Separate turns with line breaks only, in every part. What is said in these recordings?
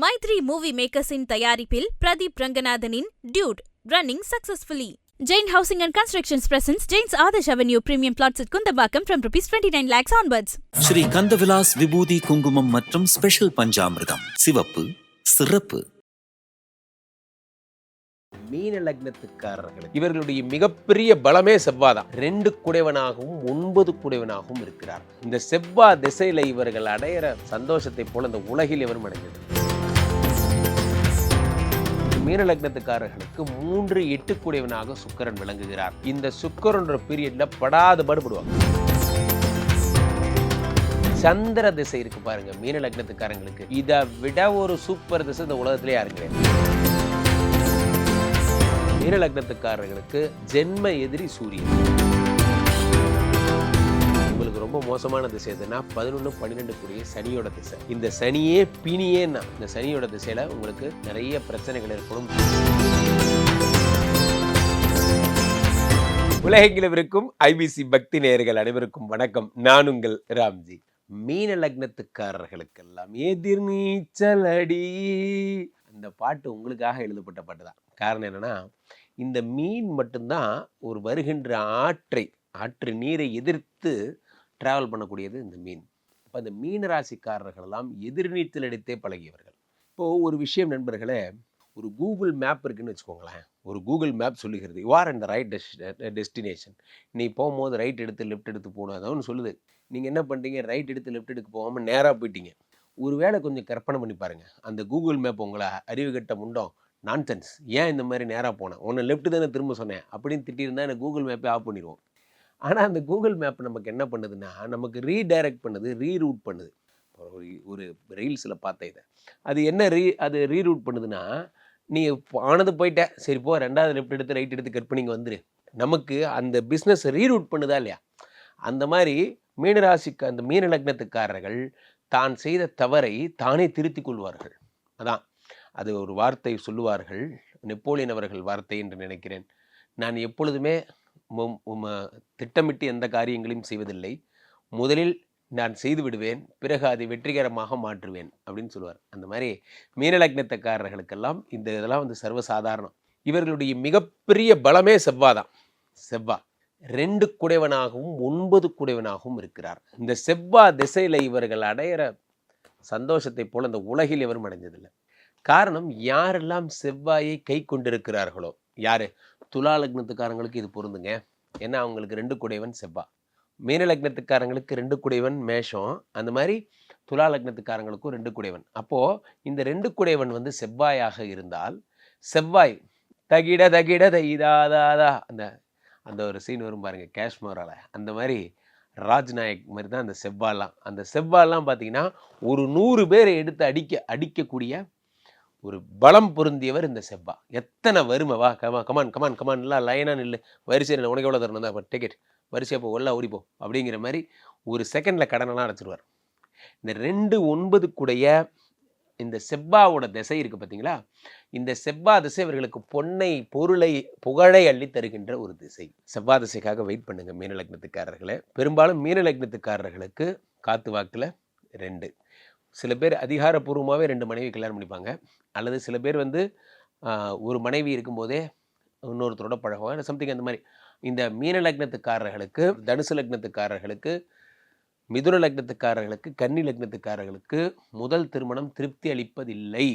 Maithri movie மேக்கர்ஸின் தயாரிப்பில் Pradeep ரங்கநாதனின் Dude running successfully. Jain housing and constructions presents Jains Adarsh avenue premium flats at Kunthambakkam from rupees 29 lakhs onwards.
Sri Kandavilas விபூதி குங்குமம் மற்றும் special பஞ்சாமிர்தம். சிவப்பு சிறப்பு.
மீன லக்னத்துக்காரர்களுக்கு இவர்களுடைய மிகப்பெரிய பலமே செவ்வாதான். ரெண்டு குடைவனாகவும் ஒன்பது குடைவனாகவும் இருக்கிறார். இந்த செவ்வா திசையில இவர்கள் அடையிற சந்தோஷத்தை போல இந்த உலகில் எவரும் அடைஞ்சது மீனலக்னத்துக்காரர்களுக்கு மூன்று எட்டு குடைவனாக சுக்கரன் விளங்குகிறார். இந்த சுக்கரன்ற பீரியட்ல படாது பாடுபடுவாங்க சந்திர திசை இருக்கு பாருங்க மீன லக்னத்துக்காரங்களுக்கு இதை விட ஒரு சூப்பர் திசை இந்த உலகத்திலே யாரும் கிடையாது. மீன லக்னத்துக்காரர்களுக்கு ஜென்ம எதிரி சூரியன். உங்களுக்கு ரொம்ப மோசமான திசை எதுனா பதினொன்று பன்னிரெண்டு கூடிய சனியோட திசை. இந்த சனியே பிணியேன்னா இந்த சனியோட திசையில உங்களுக்கு நிறைய பிரச்சனைகள் ஏற்படும். உலகெங்கிலும் இருக்கும் ஐபிசி பக்தி நேயர்கள் அனைவருக்கும் வணக்கம். நான் உங்கள் ராம்ஜி. மீன லக்னத்துக்காரர்களுக்கெல்லாம் எதிர்நீச்சல் அடி. அந்த பாட்டு உங்களுக்காக எழுதப்பட்ட பாட்டு தான். காரணம் என்னன்னா இந்த மீன் மட்டும்தான் ஒரு வருகின்ற ஆற்றை ஆற்று நீரை எதிர்த்து ட்ராவல் பண்ணக்கூடியது இந்த மீன். இப்போ அந்த மீன ராசிக்காரர்களெல்லாம் எதிர்நீச்சல் அடித்தே பழகியவர்கள். இப்போது ஒரு விஷயம் நண்பர்களே ஒரு கூகுள் மேப் இருக்குன்னு வச்சுக்கோங்களேன். ஒரு கூகுள் மேப் சொல்லுகிறது you are right right destination நீ போகும்போது ரைட் எடுத்து லெஃப்ட் எடுத்து போகணும். அதான் சொல்லுது. நீங்கள் என்ன பண்ணுறீங்க ரைட் எடுத்து லெஃப்ட் எடுக்க போகாமல் நேராக போயிட்டீங்க. ஒருவேளை கொஞ்சம் கற்பனை பண்ணி பாருங்கள் அந்த கூகுள் மேப் உங்களை அறிவு கட்ட முண்டோம். நான்சென்ஸ் ஏன் இந்த மாதிரி நேராக போனேன்? உன்னை லெஃப்ட் தானே திரும்ப சொன்னேன்? அப்படின்னு திட்டியிருந்தா எனக்கு கூகுள் மேப்பே ஆஃப் பண்ணிடுவோம் ஆனால் அந்த கூகுள் மேப் நமக்கு என்ன பண்ணுதுன்னா நமக்கு ரீடைரக்ட் பண்ணுது ரீரூட் பண்ணுது. ஒரு ஒரு ரீல்ஸில் பார்த்தேன் இதை. அது என்ன ரீ அது ரீரூட் பண்ணுதுன்னா நீ ஆனது போயிட்ட. சரி போ ரெண்டாவது லெஃப்ட் எடுத்து ரைட் எடுத்து கட் பண்ணிங்க வந்துரு. நமக்கு அந்த பிஸ்னஸ் ரீரூட் பண்ணுதா இல்லையா? அந்த மாதிரி மீனராசிக்கு அந்த மீன லக்னத்துக்காரர்கள் தான் செய்த தவறை தானே திருத்திக் கொள்வார்கள். அதான். அது ஒரு வார்த்தை சொல்லுவார்கள். நெப்போலியன் அவர்கள் வார்த்தை என்று நினைக்கிறேன். நான் எப்பொழுதுமே திட்டமிட்டு எந்த காரியங்களையும் செய்வதில்லை. முதலில் நான் செய்து விடுவேன் பிறகு அதை வெற்றிகரமாக மாற்றுவேன் அப்படின்னு சொல்லுவார். அந்த மாதிரி மீனலக்னத்தக்காரர்களுக்கெல்லாம் இந்த இதெல்லாம் வந்து சர்வசாதாரணம். இவர்களுடைய மிகப்பெரிய பலமே செவ்வாதான் செவ்வா. ரெண்டு குடைவனாகவும் ஒன்பது குடைவனாகவும் இருக்கிறார். இந்த செவ்வா திசையில் இவர்கள் அடையிற சந்தோஷத்தை போல இந்த உலகில் இவரும் அடைஞ்சதில்லை. காரணம் யாரெல்லாம் செவ்வாயை கை கொண்டிருக்கிறார்களோ யாரு? துலா லக்னத்துக்காரங்களுக்கு இது பொருந்துங்க. ஏன்னா அவங்களுக்கு ரெண்டு குடைவன் செவ்வா. மீன லக்னத்துக்காரங்களுக்கு ரெண்டு குடைவன் மேஷம். அந்த மாதிரி துலா லக்னத்துக்காரங்களுக்கும் ரெண்டு குடைவன். அப்போது இந்த ரெண்டு குடைவன் வந்து செவ்வாயாக இருந்தால் செவ்வாய் தகிட தகிட தைதாதாதா அந்த அந்த ஒரு சீன் வரும் பாருங்கள் காஷ்மீரால். அந்த மாதிரி ராஜ்நாயக் மாதிரி தான் அந்த செவ்வாலாம். அந்த செவ்வாலாம் பார்த்தீங்கன்னா ஒரு நூறு பேரை எடுத்து அடிக்க அடிக்கக்கூடிய ஒரு பலம் பொருந்தியவர் இந்த செவ்வா. எத்தனை வறுமை. வா கமா கமான் கமான் கமான் எல்லாம் லைனாக நில்லு. வரிசை உனக்கு எவ்வளோ தரணும்? தான் டிக்கெட் வரிசையாக போ எல்லாம் ஓடிப்போ. அப்படிங்கிற மாதிரி ஒரு செகண்டில் கடனெல்லாம் அடைச்சிருவார். இந்த ரெண்டு ஒன்பது கூடைய இந்த செவ்வாவோட திசை இருக்குது பார்த்தீங்களா இந்த செவ்வா திசை இவர்களுக்கு பொன்னை பொருளை புகழை அள்ளி தருகின்ற ஒரு திசை. செவ்வா திசைக்காக வெயிட் பண்ணுங்கள் மீனலக்னத்துக்காரர்களை பெரும்பாலும் மீனலக்னத்துக்காரர்களுக்கு காத்து வாக்கில் ரெண்டு. சில பேர் அதிகாரப்பூர்வமாகவே ரெண்டு மனைவி கல்யாணம் பண்ணிப்பாங்க. அல்லது சில பேர் வந்து ஒரு மனைவி இருக்கும்போதே இன்னொருத்தரோட பழகுவாங்க. சம்திங் அந்த மாதிரி. இந்த மீன லக்னத்துக்காரர்களுக்கு தனுசு லக்னத்துக்காரர்களுக்கு மிதுன லக்னத்துக்காரர்களுக்கு கன்னி லக்னத்துக்காரர்களுக்கு முதல் திருமணம் திருப்தி அளிப்பதில்லை.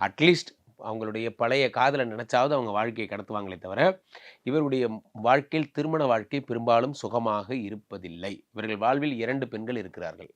அட்லீஸ்ட் அவங்களுடைய பழைய காதலை நினச்சாவது அவங்க வாழ்க்கையை கடத்துவாங்களே தவிர இவருடைய வாழ்க்கையில் திருமண வாழ்க்கை பெரும்பாலும் சுகமாக இருப்பதில்லை. இவர்கள் வாழ்வில் இரண்டு பெண்கள் இருக்கிறார்கள்.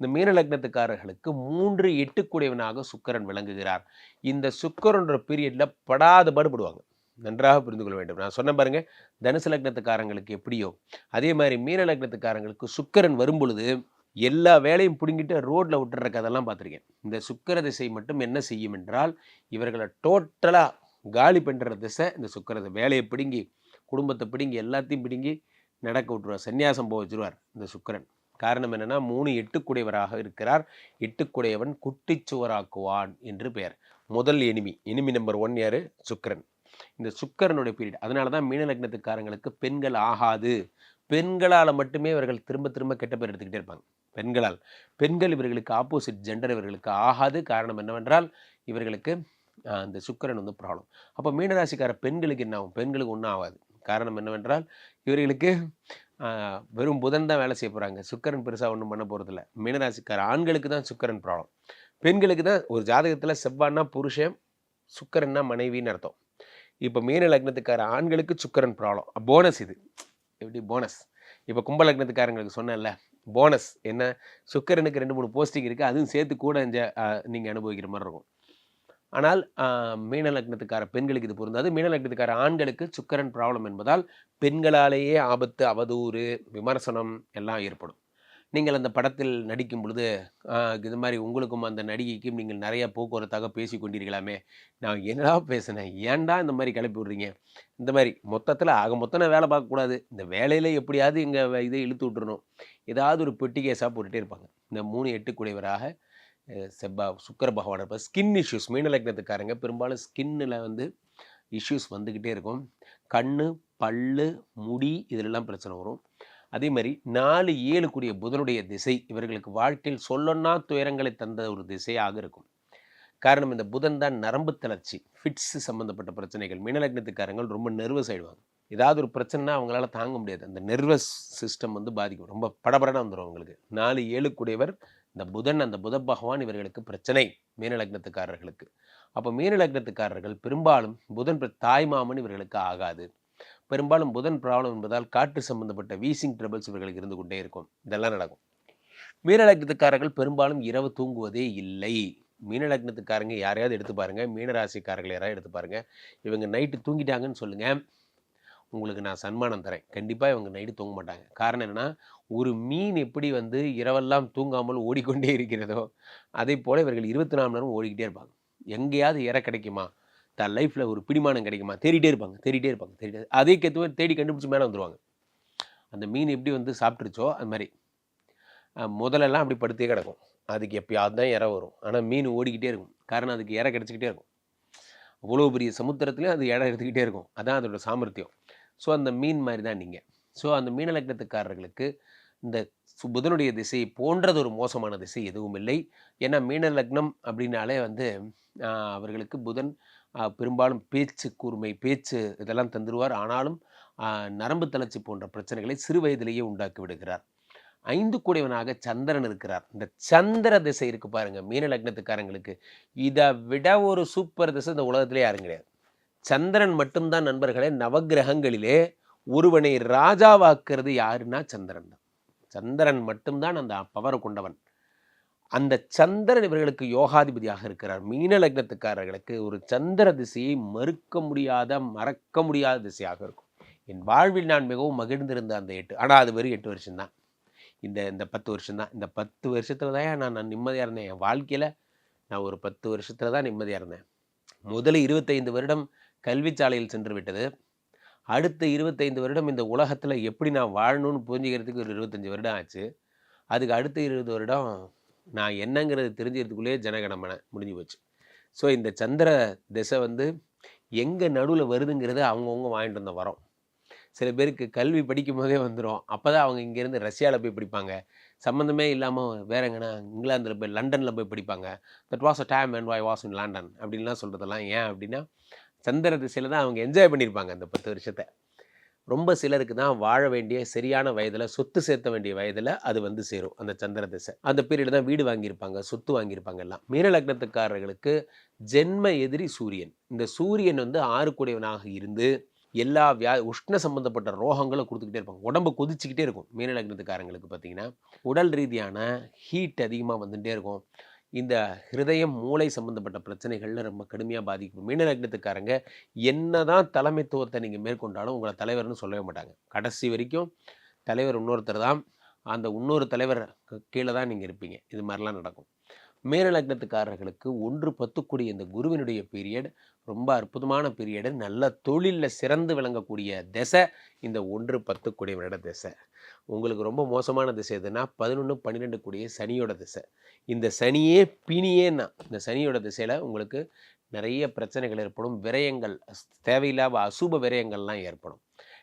இந்த மீன லக்னத்துக்காரர்களுக்கு மூன்று எட்டுக்குடையவனாக சுக்கரன் விளங்குகிறார். இந்த சுக்கரன்ற பீரியடில் படாத பாடுபடுவாங்க. நன்றாக புரிந்து கொள்ள வேண்டும். நான் சொன்ன பாருங்க தனுசு லக்னத்துக்காரங்களுக்கு எப்படியோ. அதே மாதிரி மீன லக்னத்துக்காரங்களுக்கு சுக்கரன் வரும் பொழுது எல்லா வேலையும் பிடுங்கிட்டு ரோட்டில் விட்டுற கதெல்லாம் பார்த்துருக்கேன் இந்த சுக்கிர திசை மட்டும் என்ன செய்யும் என்றால் இவர்களை டோட்டலாக காலி பண்ணுற திசை இந்த சுக்கிர வேலையை பிடுங்கி குடும்பத்தை பிடுங்கி எல்லாத்தையும் பிடுங்கி நடக்க விட்டுருவார். சன்னியாசம் போக வச்சுருவார் இந்த சுக்கிரன். காரணம் என்னென்னா மூணு எட்டுக்குடையவராக இருக்கிறார். எட்டுக்குடையவன் குட்டிச்சுவராக்குவான் என்று பெயர். முதல் எனிமி. எனிமி நம்பர் ஒன் யார்? சுக்கரன். இந்த சுக்கிரனுடைய பீரியட். அதனால தான் மீன லக்னத்துக்காரங்களுக்கு பெண்கள் ஆகாது. பெண்களால் மட்டுமே இவர்கள் திரும்ப திரும்ப கெட்ட பேர் எடுத்துக்கிட்டே இருப்பாங்க. பெண்களால். பெண்கள் இவர்களுக்கு ஆப்போசிட் ஜெண்டர் இவர்களுக்கு ஆகாது. காரணம் என்னவென்றால் இவர்களுக்கு அந்த சுக்கரன் வந்து ப்ராப்ளம் அப்போ மீனராசிக்கார பெண்களுக்கு என்ன ஆகும்? பெண்களுக்கு ஒன்றும் ஆகாது. காரணம் என்னவென்றால் இவர்களுக்கு வெறும் புதன் தான் வேலை செய்ய போகிறாங்க சுக்கரன் பெருசாக ஒன்றும் பண்ண போகிறதில்ல மீனராசிக்கார ஆண்களுக்கு தான் சுக்கரன் ப்ராப்ளம் பெண்களுக்கு தான் ஒரு ஜாதகத்தில் செவ்வான்னா புருஷன் சுக்கரன்னா மனைவின்னு அர்த்தம். இப்போ மீன லக்னத்துக்கார ஆண்களுக்கு சுக்கரன் ப்ராப்ளம் போனஸ் இது. எப்படி? போனஸ் இப்போ கும்ப லக்னத்துக்காரங்களுக்கு சொன்னேன்ல போனஸ் என்ன? சுக்கரனுக்கு ரெண்டு மூணு போஸ்டிங் இருக்குது அதுவும் சேர்த்து கூட நீங்கள் அனுபவிக்கிற மாதிரி இருக்கும். ஆனால் மீனலக்னத்துக்கார மீன லக்னத்துக்கார பெண்களுக்கு இது பொருந்தாது மீன லக்னத்துக்கார ஆண்களுக்கு சுக்கரன் ப்ராப்ளம் என்பதால் பெண்களாலேயே ஆபத்து அவதூறு விமர்சனம் எல்லாம் ஏற்படும். நீங்கள் அந்த படத்தில் நடிக்கும் பொழுது இது மாதிரி உங்களுக்கும் அந்த நடிகைக்கும் நீங்கள் நிறைய போக்குவரத்தாக பேசி கொண்டீர்களாமே. நான் என்னடா பேசினேன்? ஏன்டா இந்த மாதிரி கிளப்பி விடுறீங்க? இந்த மாதிரி மொத்தத்தில் ஆக மொத்தம் நான் வேலை பார்க்கக்கூடாது இந்த வேலையில் எப்படியாவது எங்கள் இதை இழுத்து விட்டுறணும். ஏதாவது ஒரு பெட்டி கேஸாக போட்டுகிட்டே இருப்பாங்க. இந்த மூணு எட்டு குடைவராக செவ்வா சுக்கர பகவான் இருப்பார். ஸ்கின் இஷ்யூஸ் மீனலக்னத்துக்காரங்க பெரும்பாலும் ஸ்கின்னில் வந்து இஷ்யூஸ் வந்துக்கிட்டே இருக்கும். கண் பல்லு முடி இதிலெல்லாம் பிரச்சனை வரும். அதே மாதிரி நாலு ஏழு கூடிய புதனுடைய திசை இவர்களுக்கு வாழ்க்கையில் சொல்லொன்னா துயரங்களை தந்த ஒரு திசையாக இருக்கும். காரணம் இந்த புதன் தான் நரம்பு தளர்ச்சி ஃபிட்ஸ் சம்மந்தப்பட்ட பிரச்சனைகள் மினலக்னத்துக்காரங்கள் ரொம்ப நெர்வஸ் ஆயிடுவாங்க. ஏதாவது ஒரு பிரச்சனைனா அவங்களால தாங்க முடியாது. அந்த நெர்வஸ் சிஸ்டம் வந்து பாதிக்கும். ரொம்ப படபடனாக வந்துடும் அவங்களுக்கு. நாலு ஏழு கூடியவர் இந்த புதன் அந்த புத பகவான் இவர்களுக்கு பிரச்சனை மீனலக்னத்துக்காரர்களுக்கு அப்போ மீனலக்னத்துக்காரர்கள் பெரும்பாலும் புதன் தாய் தாய்மாமன் இவர்களுக்கு ஆகாது. பெரும்பாலும் புதன் ப்ராப்ளம் என்பதால் காற்று சம்பந்தப்பட்ட வீசிங் ட்ரபிள்ஸ் இவர்களுக்கு இருந்து கொண்டே இருக்கும். இதெல்லாம் நடக்கும். மீனலக்னத்துக்காரர்கள் பெரும்பாலும் இரவு தூங்குவதே இல்லை. மீனலக்னத்துக்காரங்க யாரையாவது எடுத்து பாருங்கள் மீனராசிக்காரர்கள் யாராவது எடுத்து பாருங்கள் இவங்க நைட்டு தூங்கிட்டாங்கன்னு சொல்லுங்கள் உங்களுக்கு நான் சன்மானம் தரேன். கண்டிப்பாக இவங்க நைட்டு தூங்க மாட்டாங்க. காரணம் என்னன்னா ஒரு மீன் எப்படி வந்து இரவெல்லாம் தூங்காமல் ஓடிக்கொண்டே இருக்கிறதோ அதே போல் இவர்கள் இருபத்தி நாலு நேரம் ஓடிக்கிட்டே இருப்பாங்க. எங்கேயாவது இற கிடைக்குமா? தன் லைஃப்பில் ஒரு பிடிமானம் கிடைக்குமா? தேடிட்டே இருப்பாங்க தேடிட்டே இருப்பாங்க தேடிட்டே அதே கேத்து தேடி கண்டுபிடிச்சி மேலே வந்துடுவாங்க அந்த மீன் எப்படி வந்து சாப்பிட்டுருச்சோ அது மாதிரி. முதலெல்லாம் அப்படி படுத்தே கிடக்கும். அதுக்கு எப்பயாவது தான் இற வரும். ஆனால் மீன் ஓடிக்கிட்டே இருக்கும். காரணம் அதுக்கு இற கிடச்சிக்கிட்டே இருக்கும். அவ்வளோ பெரிய சமுத்திரத்துலேயும் அது இடம் எடுத்துக்கிட்டே இருக்கும். அதான் அதோட சாமர்த்தியம். ஸோ அந்த மீன் மாதிரி தான் நீங்கள் ஸோ அந்த மீனலக்னத்துக்காரர்களுக்கு இந்த புதனுடைய திசை போன்றது ஒரு மோசமான திசை எதுவும் இல்லை. ஏன்னா மீன லக்னம் அப்படின்னாலே வந்து அவர்களுக்கு புதன் பெரும்பாலும் பேச்சு கூர்மை பேச்சு இதெல்லாம் தந்துடுவார் ஆனாலும் நரம்பு தளர்ச்சி போன்ற பிரச்சனைகளை சிறு வயதிலேயே உண்டாக்கி விடுகிறார். ஐந்து கூடியவனாக சந்திரன் இருக்கிறார். இந்த சந்திர திசை இருக்கு பாருங்க மீன லக்னத்துக்காரங்களுக்கு. இதை விட ஒரு சூப்பர் திசை இந்த உலகத்திலே யாரும் கிடையாது. சந்திரன் மட்டும்தான் நண்பர்களே நவக்கிரகங்களிலே ஒருவனை ராஜாவாக்குறது யாருன்னா சந்திரன் தான். சந்திரன் மட்டும்தான் அந்த பவரை கொண்டவன். அந்த சந்திரன் இவர்களுக்கு யோகாதிபதியாக இருக்கிறார். மீன லக்னத்துக்காரர்களுக்கு ஒரு சந்திர திசையை மறுக்க முடியாத மறக்க முடியாத திசையாக இருக்கும். என் வாழ்வில் நான் மிகவும் மகிழ்ந்திருந்த அந்த எட்டு ஆனால் அது வெறும் எட்டு வருஷம்தான். இந்த இந்த பத்து வருஷம்தான். இந்த பத்து வருஷத்தில் தான் நான் நான் நிம்மதியாக இருந்தேன். என் வாழ்க்கையில் நான் ஒரு பத்து வருஷத்தில் தான் நிம்மதியாக இருந்தேன். முதல்ல இருபத்தைந்து வருடம் கல்விச்சாலையில் சென்று விட்டது. அடுத்த இருபத்தைந்து வருடம் இந்த உலகத்தில் எப்படி நான் வாழணும்னு புரிஞ்சுக்கிறதுக்கு ஒரு இருபத்தஞ்சி வருடம் ஆச்சு. அதுக்கு அடுத்த இருபது வருடம் நான் என்னங்கிறது தெரிஞ்சுக்கிறதுக்குள்ளேயே ஜனகணமனை முடிஞ்சு போச்சு. ஸோ இந்த சந்திர திசை வந்து எங்கே நடுவில் வருதுங்கிறது அவங்கவுங்க வாங்கிட்டு வந்த வரோம். சில பேருக்கு கல்வி படிக்கும் போதே வந்துடும் அப்போ தான் அவங்க இங்கேருந்து ரஷ்யாவில் போய் படிப்பாங்க. சம்மந்தமே இல்லாமல் வேற எங்கன்னா இங்கிலாந்தில் போய் லண்டனில் போய் படிப்பாங்க. That was a time and I was in London அப்படின்லாம் சொல்கிறதெல்லாம் ஏன் அப்படின்னா சந்திர திசையில் தான் அவங்க என்ஜாய் பண்ணியிருப்பாங்க அந்த பத்து வருஷத்தை. ரொம்ப சிலருக்கு தான் வாழ வேண்டிய சரியான வயதில் சொத்து சேர்த்த வேண்டிய வயதில் அது வந்து சேரும். அந்த சந்திர திசை. அந்த பீரியட் தான் வீடு வாங்கியிருப்பாங்க சொத்து வாங்கியிருப்பாங்க எல்லாம். மீன லக்னத்துக்காரர்களுக்கு ஜென்ம எதிரி சூரியன். இந்த சூரியன் வந்து ஆறு கூடியவனாக இருந்து எல்லா வியா உஷ்ண சம்பந்தப்பட்ட ரோகங்களை கொடுத்துக்கிட்டே இருப்பாங்க. உடம்பு கொதிச்சுக்கிட்டே இருக்கும் மீன லக்னத்துக்காரங்களுக்கு பார்த்தீங்கன்னா. உடல் ரீதியான ஹீட் அதிகமாக வந்துகிட்டே இருக்கும். இந்த ஹிருதயம் மூளை சம்மந்தப்பட்ட பிரச்சனைகளில் ரொம்ப கடுமையாக பாதிக்கும். மீன லக்னத்துக்காரங்க என்னதான் தலைமைத்துவத்தை நீங்கள் மேற்கொண்டாலும் உங்களை தலைவர்னு சொல்லவே மாட்டாங்க. கடைசி வரைக்கும் தலைவர் இன்னொருத்தர் தான். அந்த இன்னொரு தலைவர் கீழே தான் நீங்கள் இருப்பீங்க. இது மாதிரிலாம் நடக்கும். மீன லக்னத்துக்காரர்களுக்கு ஒன்று பத்துக்கூடிய இந்த குருவினுடைய பீரியட் ரொம்ப அற்புதமான பீரியடு நல்ல தொழிலில் சிறந்து விளங்கக்கூடிய திசை இந்த ஒன்று பத்துக்கூடியவனோட திசை. உங்களுக்கு ரொம்ப மோசமான திசை எதுனா பதினொன்று பன்னிரெண்டு கூடிய சனியோட திசை. இந்த சனியே பிணியேன்னா இந்த சனியோட திசையில் உங்களுக்கு நிறைய பிரச்சனைகள் ஏற்படும். விரயங்கள் அஸ்- தேவையில்லாத அசுப விரயங்கள்லாம் ஏற்படும்.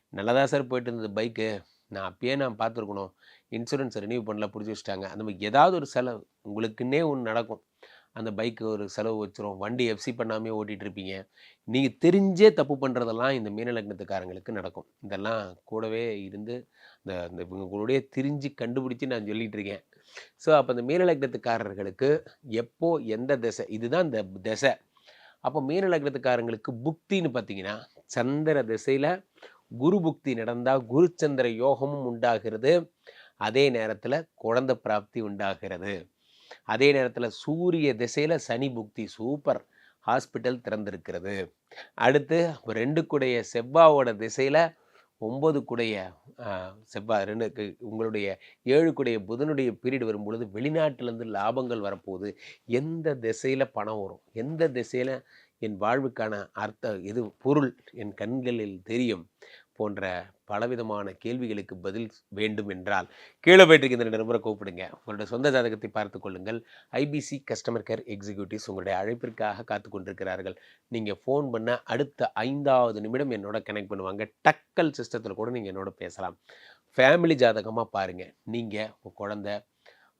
நல்லதாக சார் போயிட்டு இருந்தது பைக்கு நான் அப்பயே நான் பார்த்துருக்கணும். இன்சூரன்ஸ் ரினியூ பண்ணல பிடிச்சி வச்சுட்டாங்க. அந்த மாதிரி ஏதாவது ஒரு செலவு உங்களுக்குன்னே ஒன்று நடக்கும். அந்த பைக்கு ஒரு செலவு வச்சிரும். வண்டி எஃப்சி பண்ணாமே ஓட்டிகிட்டு இருப்பீங்க. நீங்கள் தெரிஞ்சே தப்பு பண்ணுறதெல்லாம் இந்த மீனலக்னத்துக்காரங்களுக்கு நடக்கும். இதெல்லாம் கூடவே இருந்து இந்த இந்த இவங்களுடைய திரிஞ்சு கண்டுபிடிச்சி நான் சொல்லிகிட்டு இருக்கேன். ஸோ அப்போ இந்த மீனலக்னத்துக்காரர்களுக்கு எப்போ எந்த திசை இதுதான் இந்த திசை. அப்போ மீனலக்னத்துக்காரங்களுக்கு புக்தின்னு பார்த்தீங்கன்னா சந்திர திசையில் குரு புக்தி நடந்தால் குருச்சந்திர யோகமும் உண்டாகிறது. அதே நேரத்தில் குழந்தை பிராப்தி உண்டாகிறது. அதே நேரத்தில் சூரிய திசையில் சனி புக்தி சூப்பர். ஹாஸ்பிட்டல் திறந்திருக்கிறது. அடுத்து ரெண்டு கூடைய செவ்வாவோட திசையில் ஒம்பது குடைய செவ்வாய் ரெண்டு உங்களுடைய ஏழு குடைய புதனுடைய பீரியட் வரும்பொழுது வெளிநாட்டிலேருந்து லாபங்கள் வரப்போகுது. எந்த திசையில் பணம் வரும்? எந்த திசையில் என் வாழ்வுக்கான அர்த்த இது பொருள் என் கண்களில் தெரியும்? போன்ற பலவிதமான கேள்விகளுக்கு பதில் வேண்டும் என்றால் கீழே போயிட்டு இருக்க இந்த நம்பரை கூப்பிடுங்க. உங்களுடைய சொந்த ஜாதகத்தை பார்த்து கொள்ளுங்கள். ஐபிசி கஸ்டமர் கேர் எக்ஸிக்யூட்டிவ்ஸ் உங்களுடைய அழைப்பிற்காக காத்து கொண்டிருக்கிறார்கள். நீங்கள் ஃபோன் பண்ண அடுத்த ஐந்தாவது நிமிடம் என்னோட கனெக்ட் பண்ணுவாங்க. டக்கல் சிஸ்டத்தில் கூட நீங்கள் என்னோட பேசலாம். ஃபேமிலி ஜாதகமாக பாருங்கள் நீங்கள் உங்கள் குழந்த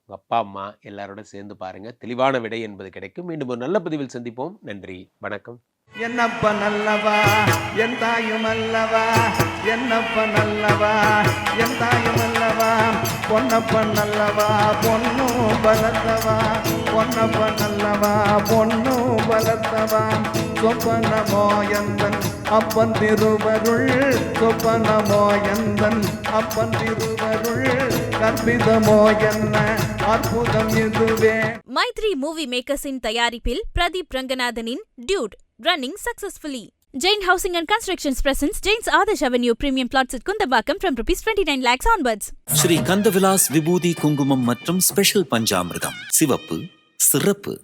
உங்கள் அப்பா அம்மா எல்லாரோட சேர்ந்து பாருங்கள் தெளிவான விடை என்பது கிடைக்கும். மீண்டும் ஒரு நல்ல பதிவில் சந்திப்போம். நன்றி. வணக்கம்.
என்னப்ப நல்லவா? என் தாயும் அல்லவா? என்னப்ப நல்லவா? என் தாயும் அல்லவா? பொன்னப்ப நல்லவா? பொண்ணு பலத்தவா? பொன்னப்ப நல்லவா? பொண்ணு பலத்தவா? சொப்பனமோ எந்தன் அப்பன் திருவருள்? சொப்பனமோ எந்தன் அப்பன் திருவருள்? கற்பிதமோ என்ன? அற்புதம் இதுவே.
மைத்ரி மூவி மேக்கர்ஸின் தயாரிப்பில் Pradeep ரங்கநாதனின் Dude. Running successfully Jain Housing and Constructions presents Jain's Adarsh Avenue premium plots at Kundabakam from rupees 29 lakhs onwards.
Sri Kandavilas விபூதி குங்குமம் மற்றும் ஸ்பெஷல் பஞ்சாமிர்தம் சிவப்பு சிறப்பு